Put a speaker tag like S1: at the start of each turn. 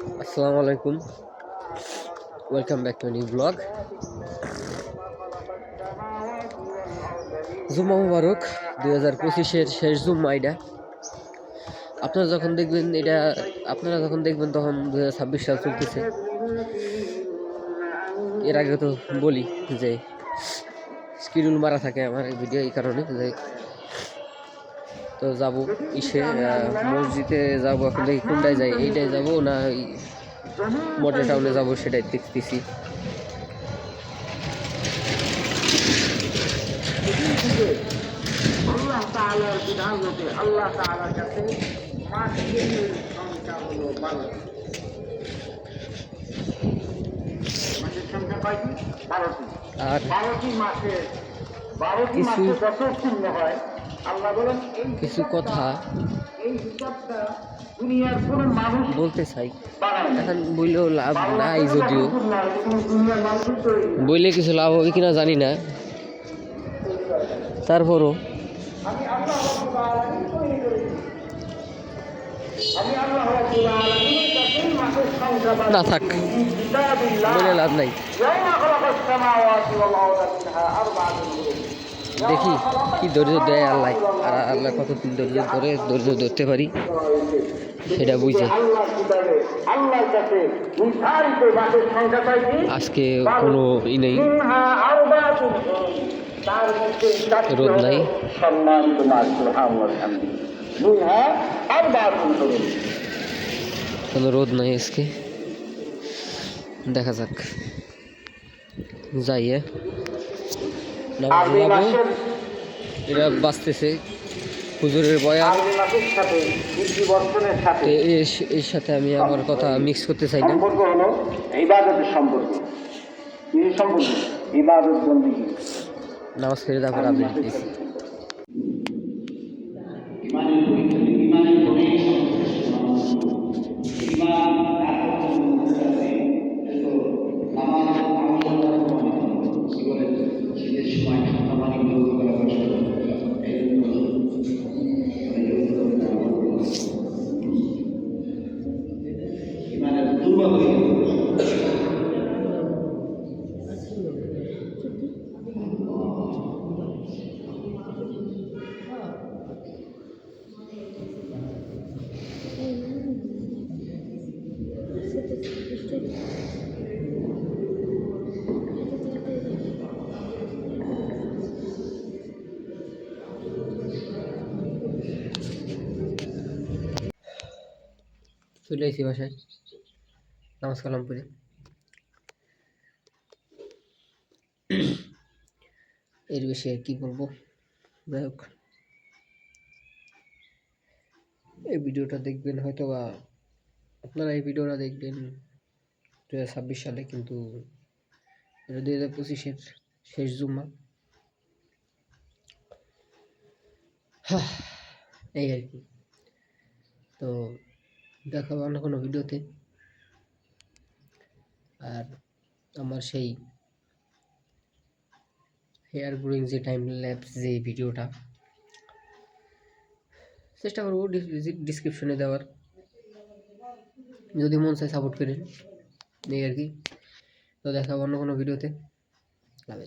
S1: আসসালামু আলাইকুম। Welcome back to new blog জুম্মা মুবারক, দুই হাজার পঁচিশের শেষ জুম্মা এটা। আপনারা যখন দেখবেন এটা, আপনারা যখন দেখবেন তখন দু হাজার ছাব্বিশ সাল চলতেছে। এর আগে তো বলি যে স্কিডিউল মারা থাকে আমার ভিডিও এই কারণে, যে তো যাব ইসে মসজিদে যাব এখন দেখি কোনটায় যাই এইটায় যাব না মডেল টাউনে যাব সেটাই দেখতেছি।
S2: আল্লাহ তাআলার বিধান মতে আল্লাহ তাআলার কাছে মাসের সংখ্যা হলো বারো। মাসের সংখ্যা কয়টি? বারোটি।
S1: আর
S2: বারোটি মাসে বারোটি
S1: কিছু-
S2: মাসে যত পূর্ণ হয়
S1: কিছু কথা বলতে চাই। এখন বললেও লাভ নাই যদিও। বললে কিছু লাভ হবে কিনা জানি না। তারপরও। না থাক বলে লাভ নাই। দেখি কি ধৈর্য দেয় আল্লাহ। আর আল্লাহ কত ধৈর্য ধরে ধৈর্য ধরতে পারি, সেটা বুঝে। আজকে কোনো ই নেই। রোদ নাই। কোনো রোদ নাই আজকে। দেখা যাক। যাইয়ে
S2: আরবি মাসের
S1: এটা বাঁচতেছে। হুজুরের বয়া
S2: আরবি মাসের সাথে হিজরি বর্ষণের
S1: এর- এর সাথে আমি আমার কথা মিক্স করতে চাই না।
S2: সম্পর্ক হলো ইবাদতের সম্পর্ক। কি সম্পর্ক? ইবাদত বন্দী।
S1: নামাজ তারপর দিয়েছি চলে এসেছি বাসায়। নামাজ কালাম এর বেশি আর কি বলব? যাই হোক। এই ভিডিওটা দেখবেন হয়তো বা আপনারা এই ভিডিওটা দেখবেন দু ছাব্বিশ সালে কিন্তু এটা দু হাজার পঁচিশের শেষ জুম্মা। এই আর কি। তো দেখা হবে অন্য কোনো ভিডিওতে। আর আমার সেই হেয়ার গ্রোয়িং যে টাইম ল্যাপস যে ভিডিওটা, চেষ্টা করব ডিসক্রিপশনে দেওয়ার। যদি মন চায় সাপোর্ট করেন। এই আর কি তো দেখা হবে অন্য কোনো ভিডিওতে লাভ